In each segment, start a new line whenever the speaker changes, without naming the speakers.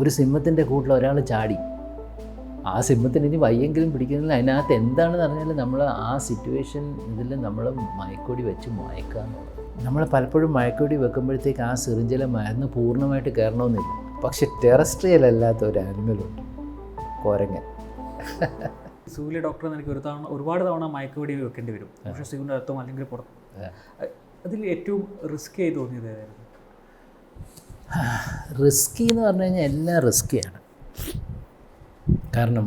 ഒരു സിംഹത്തിന്റെ കൂട്ടിൽ ഒരാൾ ചാടി. ആ സിംഹത്തിന് ഇനി വയ്യെങ്കിലും പിടിക്കുന്നില്ല. അതിനകത്ത് എന്താണെന്ന് പറഞ്ഞാൽ നമ്മൾ ആ സിറ്റുവേഷൻ ഇതിൽ നമ്മൾ മയക്കൊടി വെച്ച് മയക്കുക എന്നുള്ളത് നമ്മൾ പലപ്പോഴും മയക്കൊടി വെക്കുമ്പോഴത്തേക്ക് ആ സിറിഞ്ചിലെ മരുന്ന് പൂർണമായിട്ട് കയറണമെന്നില്ല. പക്ഷെ ടെറസ്ട്രിയൽ അല്ലാത്ത ഒരു ആനിമലുണ്ട് കോരങ്ങൻ.
സൂര്യ ഡോക്ടർ എനിക്ക് ഒരു തവണ ഒരുപാട് തവണ മയക്കുവെടി വെക്കേണ്ടി വരും. പക്ഷേ സൂര്യന്റെ അകത്തും അല്ലെങ്കിൽ പുറത്ത്. അതിൽ ഏറ്റവും റിസ്ക് ആയി തോന്നിയത് ഏതായിരുന്നു
റിസ്കി എന്ന് പറഞ്ഞു കഴിഞ്ഞാൽ എല്ലാം റിസ്ക്കിയാണ് കാരണം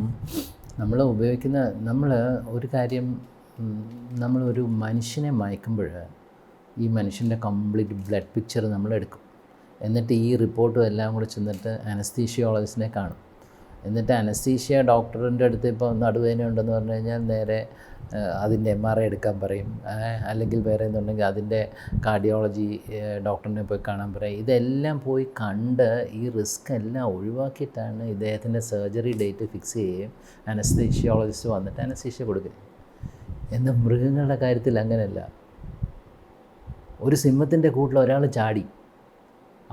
നമ്മൾ ഉപയോഗിക്കുന്ന നമ്മൾ ഒരു കാര്യം നമ്മളൊരു മനുഷ്യനെ മയക്കുമ്പോൾ ഈ മനുഷ്യന്റെ കംപ്ലീറ്റ് ബ്ലഡ് പിക്ചർ നമ്മൾ എടുക്കും. എന്നിട്ട് ഈ റിപ്പോർട്ടും എല്ലാം കൂടെ ചെന്നിട്ട് അനസ്തീഷിയോളജിസ്റ്റിനെ കാണും. എന്നിട്ട് അനസ്തീഷ്യ ഡോക്ടറിന്റെ അടുത്ത് ഇപ്പോൾ നടുവേദന ഉണ്ടെന്ന് പറഞ്ഞു കഴിഞ്ഞാൽ നേരെ അതിന്റെ എം ആർ ഐ എടുക്കാൻ പറയും. അല്ലെങ്കിൽ വേറെ എന്തുണ്ടെങ്കിൽ അതിന്റെ കാർഡിയോളജി ഡോക്ടറിനെ പോയി കാണാൻ പറയും. ഇതെല്ലാം പോയി കണ്ട് ഈ റിസ്ക് എല്ലാം ഒഴിവാക്കിയിട്ടാണ് ഇദ്ദേഹത്തിന്റെ സർജറി ഡേറ്റ് ഫിക്സ് ചെയ്യുകയും അനസ്തീഷ്യോളജിസ്റ്റ് വന്നിട്ട് അനസ്തീഷ്യ കൊടുക്കുകയും എന്നാൽ മൃഗങ്ങളുടെ കാര്യത്തിൽ അങ്ങനെയല്ല. ഒരു സിംഹത്തിന്റെ കൂട്ടിൽ ഒരാൾ ചാടി.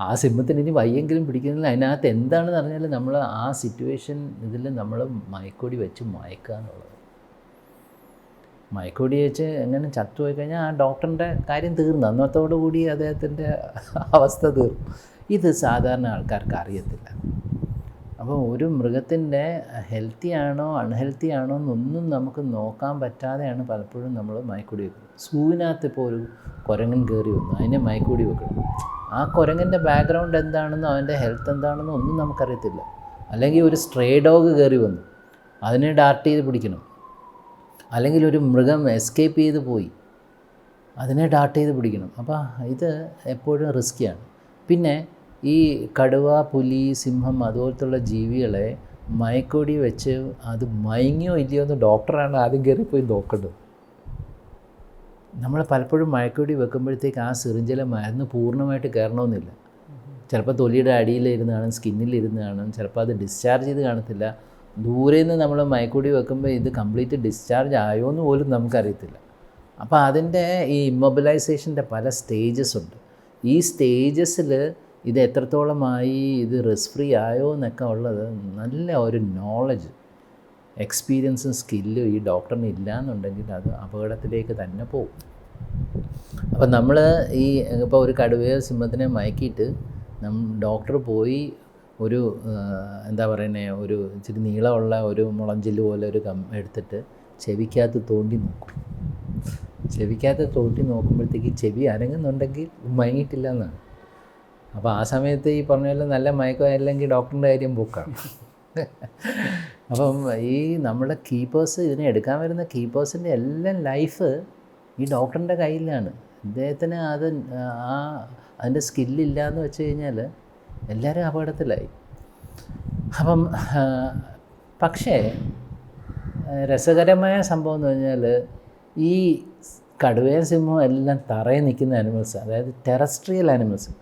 ആ സിംഹത്തിന് ഇനി വയ്യെങ്കിലും പിടിക്കുന്നില്ല. അതിനകത്ത് എന്താണെന്ന് പറഞ്ഞാൽ നമ്മൾ ആ സിറ്റുവേഷൻ ഇതിൽ നമ്മൾ മയക്കൊടി വെച്ച് മയക്കുക എന്നുള്ളത്. മയക്കൊടി വെച്ച് എങ്ങനെ ചത്തുപോയി കഴിഞ്ഞാൽ ആ ഡോക്ടറിന്റെ കാര്യം തീർന്നു. അന്നത്തോടു കൂടി അദ്ദേഹത്തിന്റെ അവസ്ഥ തീർന്നു. ഇത് സാധാരണ ആൾക്കാർക്ക് അറിയത്തില്ല. അപ്പോൾ ഒരു മൃഗത്തിന്റെ ഹെൽത്തി ആണോ അൺഹെൽത്തി ആണോ എന്നൊന്നും നമുക്ക് നോക്കാൻ പറ്റാതെയാണ് പലപ്പോഴും നമ്മൾ മയക്കുടി വെക്കുന്നത്. സൂവിനകത്ത് ഇപ്പോൾ ഒരു കുരങ്ങൻ കയറി വന്നു അതിനെ മയക്കുടി വെക്കണം. ആ കുരങ്ങന്റെ ബാക്ക്ഗ്രൗണ്ട് എന്താണെന്നോ അവന്റെ ഹെൽത്ത് എന്താണെന്നോ ഒന്നും നമുക്കറിയത്തില്ല. അല്ലെങ്കിൽ ഒരു സ്ട്രേ ഡോഗ് കയറി വന്നു അതിനെ ഡാർട്ട് ചെയ്ത് പിടിക്കണം. അല്ലെങ്കിൽ ഒരു മൃഗം എസ്കേപ്പ് ചെയ്ത് പോയി അതിനെ ഡാർട്ട് ചെയ്ത് പിടിക്കണം. അപ്പോൾ ഇത് എപ്പോഴും റിസ്ക്കിയാണ് പിന്നെ ഈ കടുവ പുലി സിംഹം അതുപോലത്തുള്ള ജീവികളെ മയക്കൊടി വെച്ച് അത് മയങ്ങിയോ ഇല്ലയോ എന്ന് ഡോക്ടറാണ് ആദ്യം കയറിപ്പോയി നോക്കേണ്ടത് നമ്മൾ പലപ്പോഴും മയക്കൊടി വെക്കുമ്പോഴത്തേക്ക് ആ സിറിഞ്ചിലെ മരുന്ന് പൂർണമായിട്ട് കയറണമെന്നില്ല. ചിലപ്പോൾ തൊലിയുടെ അടിയിലിരുന്ന് കാണും സ്കിന്നിലിരുന്ന് കാണും ചിലപ്പോൾ അത് ഡിസ്ചാർജ് ചെയ്ത് കാണത്തില്ല. ദൂരെ നിന്ന് നമ്മൾ മയക്കൊടി വെക്കുമ്പോൾ ഇത് കംപ്ലീറ്റ് ഡിസ്ചാർജ് ആയോ എന്ന് പോലും നമുക്കറിയത്തില്ല. അപ്പോൾ അതിന്റെ ഈ ഇമ്മൊബിലൈസേഷന്റെ പല സ്റ്റേജസ് ഉണ്ട്. ഈ സ്റ്റേജസിൽ ഇത് എത്രത്തോളമായി ഇത് റിസ്ക് ഫ്രീ ആയോ എന്നൊക്കെ ഉള്ളത് നല്ല ഒരു നോളജ് എക്സ്പീരിയൻസും സ്കില്ലും ഈ ഡോക്ടറിന് ഇല്ല എന്നുണ്ടെങ്കിൽ അത് അപകടത്തിലേക്ക് തന്നെ പോകും. അപ്പം നമ്മൾ ഈ ഇപ്പോൾ ഒരു കടുവയോ സിംഹത്തിനെ മയക്കിയിട്ട് നം ഡോക്ടർ പോയി ഒരു എന്താ പറയുന്നത് ഒരു ഇച്ചിരി നീളമുള്ള ഒരു മുളഞ്ചിൽ പോലെ ഒരു കം എടുത്തിട്ട് ചെവിക്കകത്ത് തോണ്ടി നോക്കും. ചെവിക്കകത്ത് തോണ്ടി നോക്കുമ്പോഴത്തേക്ക് ചെവി അനങ്ങുന്നുണ്ടെങ്കിൽ മയങ്ങിയിട്ടില്ല എന്നാണ്. അപ്പോൾ ആ സമയത്ത് ഈ പറഞ്ഞ പോലെ നല്ല മയക്കം അല്ലെങ്കിൽ ഡോക്ടറിന്റെ കാര്യം ബുക്കാണ് അപ്പം ഈ നമ്മുടെ കീപ്പേഴ്സ് ഇതിനെ എടുക്കാൻ വരുന്ന കീപ്പേഴ്സിന്റെ എല്ലാം ലൈഫ് ഈ ഡോക്ടറിന്റെ കയ്യിലാണ്. അദ്ദേഹത്തിന് അത് ആ അതിന്റെ സ്കില്ലില്ല എന്ന് വെച്ച് കഴിഞ്ഞാൽ എല്ലാവരും അപകടത്തിലായി. അപ്പം പക്ഷേ രസകരമായ സംഭവം എന്ന് പറഞ്ഞാൽ ഈ കടുവയും സിംഹവും എല്ലാം തറയിൽ നിൽക്കുന്ന ആനിമൽസ് അതായത് ടെറസ്ട്രിയൽ ആനിമൽസ്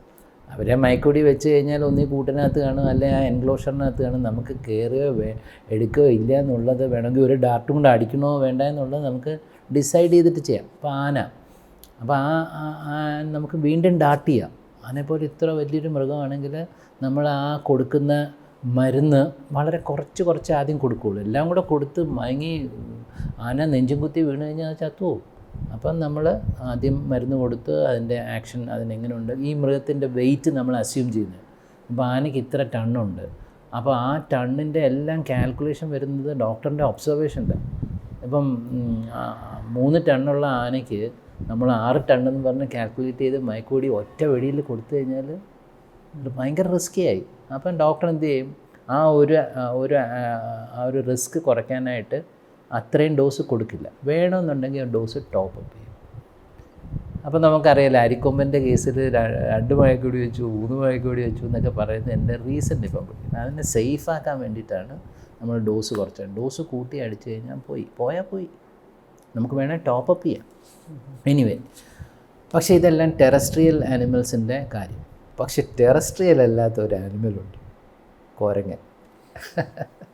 അവരെ മയക്കൊടി വെച്ച് കഴിഞ്ഞാൽ ഒന്നീ കൂട്ടിനകത്ത് കാണും അല്ലെങ്കിൽ ആ എൻക്ലോഷറിനകത്ത് കാണും. നമുക്ക് കയറുകയോ എടുക്കുകയോ ഇല്ല എന്നുള്ളത് വേണമെങ്കിൽ ഒരു ഡാർട്ട് കൊണ്ട് അടിക്കണോ വേണ്ട എന്നുള്ളത് നമുക്ക് ഡിസൈഡ് ചെയ്തിട്ട് ചെയ്യാം. അപ്പോൾ ആന. അപ്പോൾ ആ നമുക്ക് വീണ്ടും ഡാർട്ട് ചെയ്യാം. ആനയെപ്പോലെ ഇത്ര വലിയൊരു മൃഗമാണെങ്കിൽ നമ്മൾ ആ കൊടുക്കുന്ന മരുന്ന് വളരെ കുറച്ച് കുറച്ച് ആദ്യം കൊടുക്കുകയുള്ളൂ. എല്ലാം കൂടെ കൊടുത്ത് മയങ്ങി ആന നെഞ്ചും കുത്തി വീണ് കഴിഞ്ഞാൽ ചത്തു ചത്തുപോകും. അപ്പം നമ്മൾ ആദ്യം മരുന്ന് കൊടുത്ത് അതിന്റെ ആക്ഷൻ അതിനെങ്ങനെയുണ്ട് ഈ മൃഗത്തിന്റെ വെയിറ്റ് നമ്മൾ അസ്യൂം ചെയ്യുന്നത്. അപ്പോൾ ആനയ്ക്ക് ഇത്ര ടണ്ണുണ്ട്. അപ്പോൾ ആ ടണ്ണിന്റെ എല്ലാം കാൽക്കുലേഷൻ വരുന്നത് ഡോക്ടറിന്റെ ഒബ്സർവേഷന്റെ ഇപ്പം മൂന്ന് ടണ്ണുള്ള ആനയ്ക്ക് നമ്മൾ ആറ് ടണ്ണെന്ന് പറഞ്ഞ് കാൽക്കുലേറ്റ് ചെയ്ത് മയക്കൂടി ഒറ്റ വെടിയിൽ കൊടുത്തു കഴിഞ്ഞാൽ ഭയങ്കര റിസ്ക്കി ആയി. അപ്പം ഡോക്ടർ എന്ത് ചെയ്യും? ആ ഒരു ഒരു ആ ഒരു റിസ്ക് കുറയ്ക്കാനായിട്ട് അത്രയും ഡോസ് കൊടുക്കില്ല. വേണമെന്നുണ്ടെങ്കിൽ ആ ഡോസ് ടോപ്പ് അപ്പ് ചെയ്യും. അപ്പോൾ നമുക്കറിയാലോ അരിക്കൊമ്പന്റെ കേസിൽ രണ്ട് മയക്കൂടി വെച്ചു മൂന്ന് മയക്കൂടി വെച്ചു എന്നൊക്കെ പറയുന്നത് എന്റെ റീസന്റ് ഇപ്പം. പിടിക്കുന്നത് അതിനെ സേഫ് ആക്കാൻ വേണ്ടിയിട്ടാണ് നമ്മൾ ഡോസ് കുറച്ച് ഡോസ് കൂട്ടി അടിച്ചു കഴിഞ്ഞാൽ പോയി. പോയാൽ പോയി. നമുക്ക് വേണേൽ ടോപ്പ് അപ്പ് ചെയ്യാം. എനിവേ പക്ഷേ ഇതെല്ലാം ടെറസ്ട്രിയൽ ആനിമൽസിന്റെ കാര്യം. പക്ഷെ ടെറസ്ട്രിയൽ അല്ലാത്ത ഒരു ആനിമലുണ്ട് കുരങ്ങൻ.